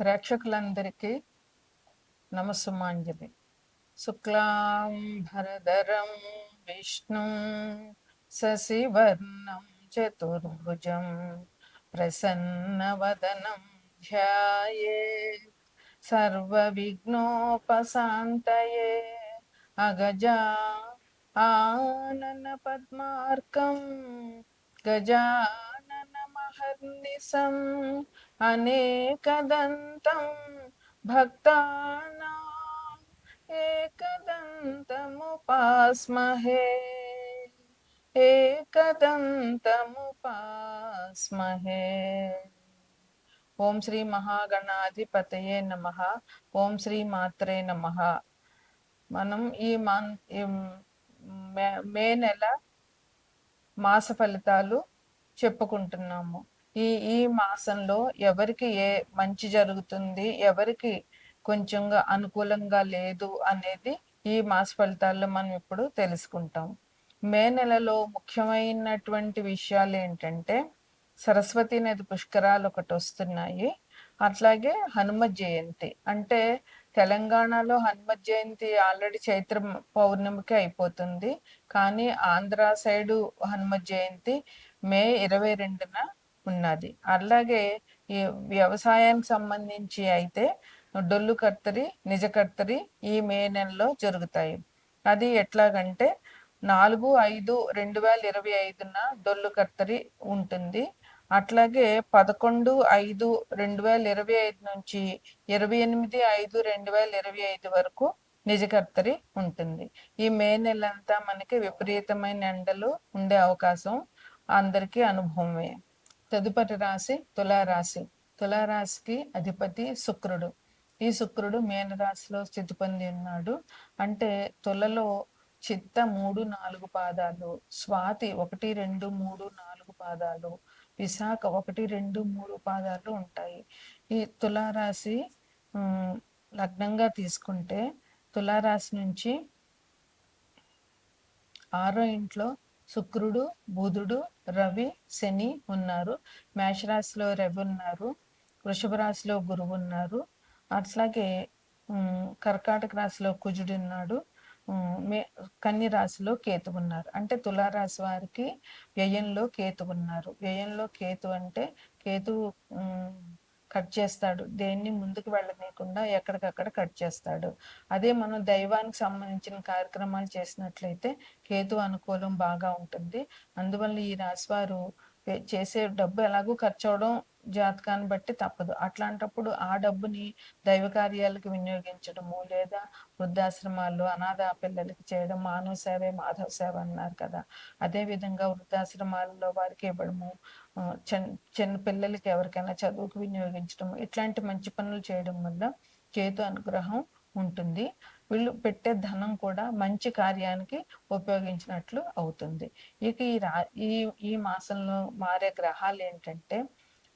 ప్రేక్షకులందరికీ నమస్సుమాంజలి. శుక్లాంభరధరం విష్ణు శశివర్ణం చతుర్భుజం ప్రసన్నవదనం ధ్యాయే. సర్వవిఘ్నోపశాంతయే. అగజా ఆనన పద్మార్కం. గజానన మహర్నిశం. అనేకదంతం భక్తానాం ఏకదంతముపాస్మహే ఏకదంతముపాస్మహే. ఓం శ్రీ మహాగణాధిపతయే నమ. ఓం శ్రీ మాత్రే నమ. మనం ఈ మన్ మే- మే నెల మాస ఫలితాలు చెప్పుకుంటున్నాము. ఈ ఈ మాసంలో ఎవరికి ఏ మంచి జరుగుతుంది ఎవరికి కొంచెంగా అనుకూలంగా లేదు అనేది ఈ మాస ఫలితాల్లో మనం ఇప్పుడు తెలుసుకుంటాం. మే నెలలో ముఖ్యమైనటువంటి విషయాలు ఏంటంటే సరస్వతి నది పుష్కరాలు ఒకటి వస్తున్నాయి. అట్లాగే హనుమ జయంతి. అంటే తెలంగాణలో హనుమ జయంతి ఆల్రెడీ చైత్ర పౌర్ణమికి అయిపోతుంది. కానీ ఆంధ్ర సైడు హనుమ జయంతి మే ఇరవై రెండున ఉన్నది. అలాగే ఈ వ్యవసాయానికి సంబంధించి అయితే డొల్లు కర్తరి నిజ కర్తరి ఈ మే నెలలో జరుగుతాయి. అది ఎట్లాగంటే నాలుగు ఐదు రెండు వేల ఇరవై ఐదున డొల్లు కర్తరి ఉంటుంది. అట్లాగే పదకొండు ఐదు రెండు వేల ఇరవై ఐదు నుంచి ఇరవై ఎనిమిది ఐదు రెండు వేల ఇరవై ఐదు వరకు నిజకర్తరి ఉంటుంది. ఈ మే నెలంతా మనకి విపరీతమైన ఎండలు ఉండే అవకాశం అందరికీ అనుభవమే. తదుపరి రాశి తులారాశి. తులారాశికి అధిపతి శుక్రుడు. ఈ శుక్రుడు మీనరాశిలో స్థితి పొంది ఉన్నాడు. అంటే తులలో చిత్త మూడు నాలుగు పాదాలు స్వాతి ఒకటి రెండు మూడు నాలుగు పాదాలు విశాఖ ఒకటి రెండు మూడు పాదాలు ఉంటాయి. ఈ తులారాశి లగ్నంగా తీసుకుంటే తులారాశి నుంచి ఆరో ఇంట్లో శుక్రుడు బుధుడు రవి శని ఉన్నారు. మేషరాశిలో రవి ఉన్నారు. వృషభ రాశిలో గురువు ఉన్నారు. అట్లాగే కర్కాటక రాశిలో కుజుడు ఉన్నాడు. మే కన్య రాశిలో కేతు ఉన్నారు. అంటే తులారాశి వారికి వ్యయంలో కేతు ఉన్నారు. వ్యయంలో కేతు అంటే కేతు కట్ చేస్తాడు. దేన్ని ముందుకు వెళ్ళనీయకుండా ఎక్కడికక్కడ కట్ చేస్తాడు. అదే మనం దైవానికి సంబంధించిన కార్యక్రమాలు చేసినట్లయితే కేతు అనుకూలం బాగా ఉంటుంది. అందువల్ల ఈ రాశివారు చేసే డబ్బు ఎలాగో ఖర్చు అవడం జాతకాన్ని బట్టి తప్పదు. అట్లాంటప్పుడు ఆ డబ్బుని దైవ కార్యాలకు వినియోగించడము లేదా వృద్ధాశ్రమాల్లో అనాథ పిల్లలకి చేయడం మానవ సేవే మాధవ సేవ అన్నారు కదా. అదే విధంగా వృద్ధాశ్రమాల్లో వారికి ఇవ్వడము చిన్న చిన్న పిల్లలకి ఎవరికైనా చదువుకు వినియోగించడం ఇట్లాంటి మంచి పనులు చేయడం వల్ల కేతు అనుగ్రహం ఉంటుంది. వీళ్ళు పెట్టే ధనం కూడా మంచి కార్యానికి ఉపయోగించినట్లు అవుతుంది. ఇక ఈ రా ఈ ఈ మాసంలో మారే గ్రహాలు ఏంటంటే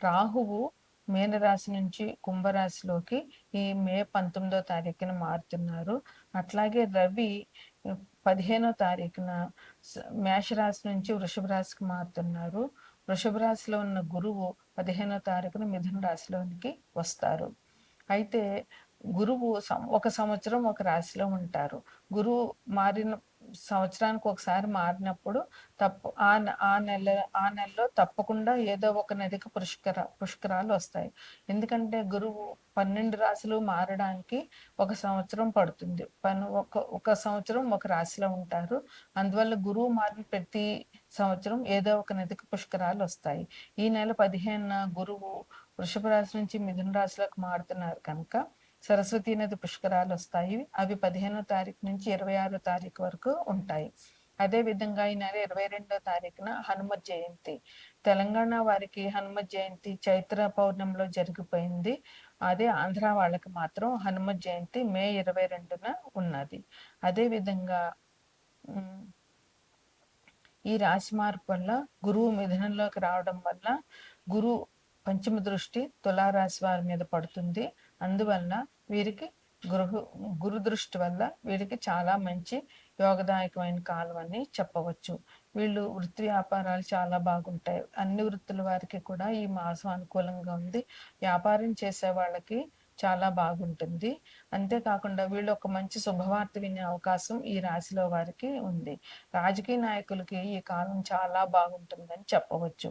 రాహువు మీనరాశి నుంచి కుంభరాశిలోకి ఈ మే పంతొమ్మిదో తారీఖున మారుతున్నారు. అట్లాగే రవి పదిహేనో తారీఖున మేషరాశి నుంచి వృషభ రాశికి మారుతున్నారు. వృషభ రాశిలో ఉన్న గురువు పదిహేనో తారీఖున మిథున రాశిలోనికి వస్తారు. అయితే గురువు సం- ఒక సంవత్సరం ఒక రాశిలో ఉంటారు. గురువు మారిన సంవత్సరానికి ఒకసారి మారినప్పుడు తప్పు ఆ నె- ఆ నెల ఆ నెలలో తప్పకుండా ఏదో ఒక నదికి పుష్కర పుష్కరాలు వస్తాయి. ఎందుకంటే గురువు పన్నెండు రాశులు మారడానికి ఒక సంవత్సరం పడుతుంది. పను ఒక ఒక సంవత్సరం ఒక రాశిలో ఉంటారు. అందువల్ల గురువు మారిన ప్రతి సంవత్సరం ఏదో ఒక నదికి పుష్కరాలు వస్తాయి. ఈ నెల పదిహేను గురువు వృషభ రాశి నుంచి మిథున రాశిలోకి మారుతున్నారు కనుక సరస్వతీ నది పుష్కరాలు వస్తాయి. అవి పదిహేనో తారీఖు నుంచి ఇరవై ఆరో తారీఖు వరకు ఉంటాయి. అదే విధంగా ఈ నెల ఇరవై రెండో తారీఖున హనుమత్ జయంతి. తెలంగాణ వారికి హనుమత్ జయంతి చైత్ర పౌర్ణమిలో జరిగిపోయింది. అదే ఆంధ్ర వాళ్ళకి మాత్రం హనుమత్ జయంతి మే ఇరవై రెండున ఉన్నది. అదే విధంగా ఈ రాశి మార్పు వల్ల గురువు మిథునంలోకి రావడం వల్ల గురు పంచమ దృష్టి తులారాశి వారి మీద పడుతుంది. అందువల్ల వీరికి గృహ గురు దృష్టి వల్ల వీరికి చాలా మంచి యోగదాయకమైన కాలం అని చెప్పవచ్చు. వీళ్ళు వృత్తి వ్యాపారాలు చాలా బాగుంటాయి. అన్ని వృత్తుల వారికి కూడా ఈ మాసం అనుకూలంగా ఉంది. వ్యాపారం చేసే వాళ్ళకి చాలా బాగుంటుంది. అంతేకాకుండా వీళ్ళు ఒక మంచి శుభవార్త వినే అవకాశం ఈ రాశిలో వారికి ఉంది. రాజకీయ నాయకులకి ఈ కాలం చాలా బాగుంటుందని చెప్పవచ్చు.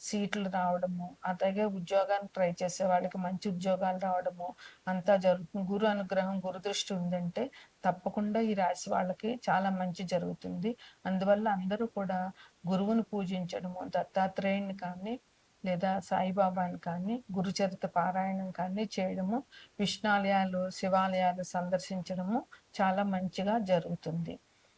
సీట్లు రావడము అలాగే ఉద్యోగానికి ట్రై చేసే వాళ్ళకి మంచి ఉద్యోగాలు రావడము అంతా జరుగుతుంది. గురు అనుగ్రహం గురు దృష్టి ఉందంటే తప్పకుండా ఈ రాశి వాళ్ళకి చాలా మంచి జరుగుతుంది. అందువల్ల అందరూ కూడా గురువుని పూజించడము దత్తాత్రేయుని కానీ లేదా సాయిబాబాని కానీ గురుచరిత పారాయణం కానీ చేయడము విష్ణాలయాలు శివాలయాలు సందర్శించడము చాలా మంచిగా జరుగుతుంది.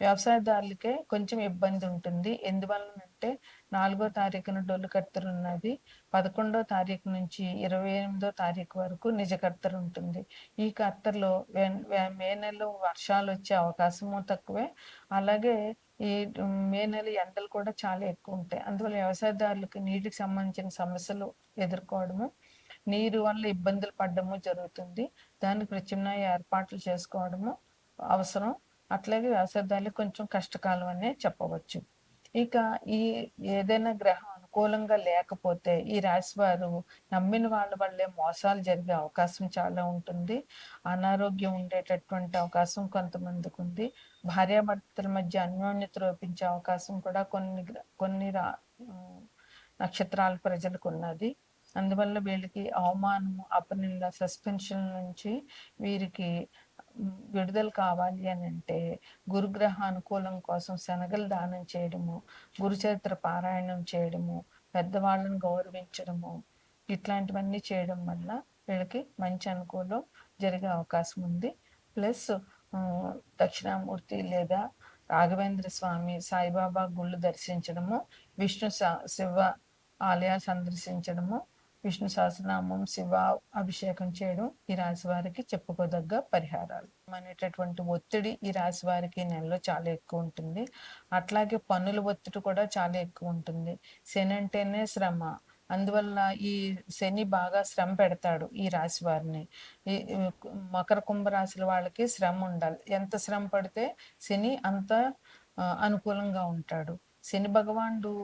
వ్యవసాయదారులకే కొంచెం ఇబ్బంది ఉంటుంది. ఎందువలనంటే నాలుగో తారీఖున డొల్లు కర్తలు ఉన్నది. పదకొండో తారీఖు నుంచి ఇరవై ఎనిమిదో తారీఖు వరకు నిజ కర్తలు ఉంటుంది. ఈ కర్తలో మే నెలలో వర్షాలు వచ్చే అవకాశము తక్కువే. అలాగే ఈ మే నెల ఎండలు కూడా చాలా ఎక్కువ ఉంటాయి. అందువల్ల వ్యవసాయదారులకు నీటికి సంబంధించిన సమస్యలు ఎదుర్కోవడము నీరు వల్ల ఇబ్బందులు పడడము జరుగుతుంది. దానికి ప్రత్యామ్నాయ ఏర్పాట్లు చేసుకోవడము అవసరం. అట్లాగే వ్యవసాయదారులు కొంచెం కష్టకాలం అనే చెప్పవచ్చు. ఇక ఈ ఏదైనా గ్రహం అనుకూలంగా లేకపోతే ఈ రాశి వారు నమ్మిన వాళ్ళ వల్లే మోసాలు జరిగే అవకాశం చాలా ఉంటుంది. అనారోగ్యం ఉండేటటువంటి అవకాశం కొంతమందికి ఉంది. భార్యాభర్తల మధ్య అన్యోన్యత రూపించే అవకాశం కూడా కొన్ని కొన్ని రా నక్షత్రాల ప్రజలకు ఉన్నది. అందువల్ల వీళ్ళకి అవమానము అపనింద సస్పెన్షన్ నుంచి వీరికి విడుదల కావాలి అని అంటే గురుగ్రహ అనుకూలం కోసం శనగలు దానం చేయడము గురుచరిత్ర పారాయణం చేయడము పెద్దవాళ్ళను గౌరవించడము ఇట్లాంటివన్నీ చేయడం వల్ల వీళ్ళకి మంచి అనుకూలం జరిగే అవకాశం ఉంది. ప్లస్ దక్షిణామూర్తి లేదా రాఘవేంద్ర స్వామి సాయిబాబా గుళ్ళు దర్శించడము విష్ణు శివ ఆలయాలు సందర్శించడము విష్ణు సహస్రనామం శివ అభిషేకం చేయడం ఈ రాశి వారికి చెప్పుకోదగ్గ పరిహారాలు. అనేటటువంటి ఒత్తిడి ఈ రాశి వారికి నెలలో చాలా ఎక్కువ ఉంటుంది. అట్లాగే పన్నుల ఒత్తిడి కూడా చాలా ఎక్కువ ఉంటుంది. శని అంటేనే శ్రమ. అందువల్ల ఈ శని బాగా శ్రమ పెడతాడు ఈ రాశి వారిని. ఈ మకర కుంభ రాశుల వాళ్ళకి శ్రమ ఉండాలి. ఎంత శ్రమ పడితే శని అంత అనుకూలంగా ఉంటాడు. శని భగవానుడు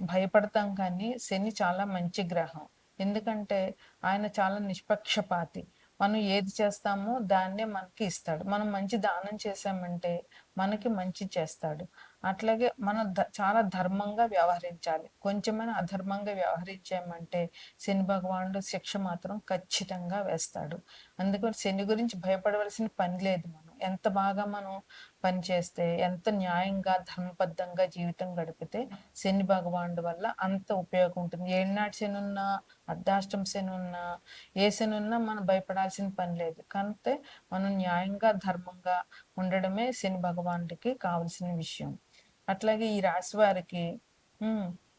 భయపడతాం కానీ శని చాలా మంచి గ్రహం. ఎందుకంటే ఆయన చాలా నిష్పక్షపాతి. మనం ఏది చేస్తామో దాన్నే మనకి ఇస్తాడు. మనం మంచి దానం చేసామంటే మనకి మంచి చేస్తాడు. అట్లాగే మనం చాలా ధర్మంగా వ్యవహరించాలి. కొంచెమైనా అధర్మంగా వ్యవహరించామంటే శని భగవానుడు శిక్ష మాత్రం ఖచ్చితంగా వేస్తాడు. అందుకని శని గురించి భయపడవలసిన పని లేదు మనం ఎంత బాగా మనం పనిచేస్తే ఎంత న్యాయంగా ధర్మబద్ధంగా జీవితం గడిపితే శని భగవానుడి వల్ల అంత ఉపయోగం ఉంటుంది. ఏనాటి శని ఉన్నా అర్ధాష్టం శని ఉన్నా ఏ శని ఉన్నా మనం భయపడాల్సిన పని లేదు. కానీ మనం న్యాయంగా ధర్మంగా ఉండడమే శని భగవానుడికి కావలసిన విషయం. అట్లాగే ఈ రాశి వారికి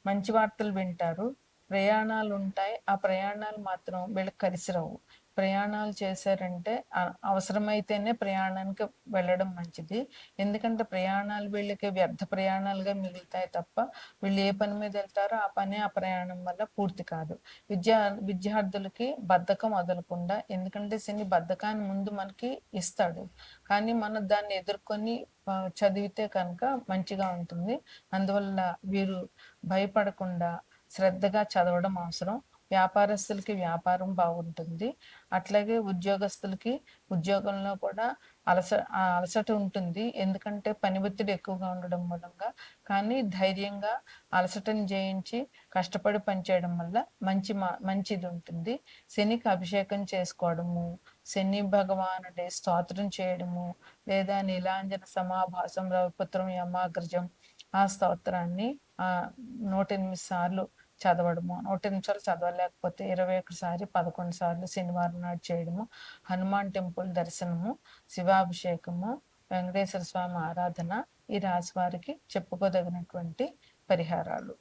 మంచి వార్తలు వింటారు. ప్రయాణాలు ఉంటాయి ఆ ప్రయాణాలు మాత్రం వీళ్ళకి కలిసి రావు. ప్రయాణాలు చేశారంటే అవసరమైతేనే ప్రయాణానికి వెళ్ళడం మంచిది. ఎందుకంటే ప్రయాణాలు వీళ్ళకి వ్యర్థ ప్రయాణాలుగా మిగులుతాయి తప్ప వీళ్ళు ఏ పని మీద వెళ్తారో ఆ పని ఆ ప్రయాణం వల్ల పూర్తి కాదు. విద్యా విద్యార్థులకి బద్ధకం వదలకుండా ఎందుకంటే శని బద్ధకాన్ని ముందు మనకి ఇస్తాడు. కానీ మనం దాన్ని ఎదుర్కొని చదివితే కనుక మంచిగా ఉంటుంది. అందువల్ల వీరు భయపడకుండా శ్రద్ధగా చదవడం అవసరం. వ్యాపారస్తులకి వ్యాపారం బాగుంటుంది. అట్లాగే ఉద్యోగస్తులకి ఉద్యోగంలో కూడా అలస అలసట ఉంటుంది. ఎందుకంటే పని ఒత్తిడి ఎక్కువగా ఉండడం మూలంగా. కానీ ధైర్యంగా అలసటని జయించి కష్టపడి పనిచేయడం వల్ల మంచి మంచిది ఉంటుంది. శనికి అభిషేకం చేసుకోవడము శని భగవానుడి స్తోత్రం చేయడము లేదా నీలాంజన సమాభాసం రవిపుత్రం యమాగ్రజం ఆ స్తోత్రాన్ని ఆ నూట ఎనిమిది సార్లు చదవడము. నూట నిమిషాలు చదవలేకపోతే ఇరవై ఒకసారి పదకొండు సార్లు శనివారం నాడు చేయడము. హనుమాన్ టెంపుల్ దర్శనము శివాభిషేకము వెంకటేశ్వర స్వామి ఆరాధన ఈ రాశి వారికి చెప్పుకోదగినటువంటి పరిహారాలు.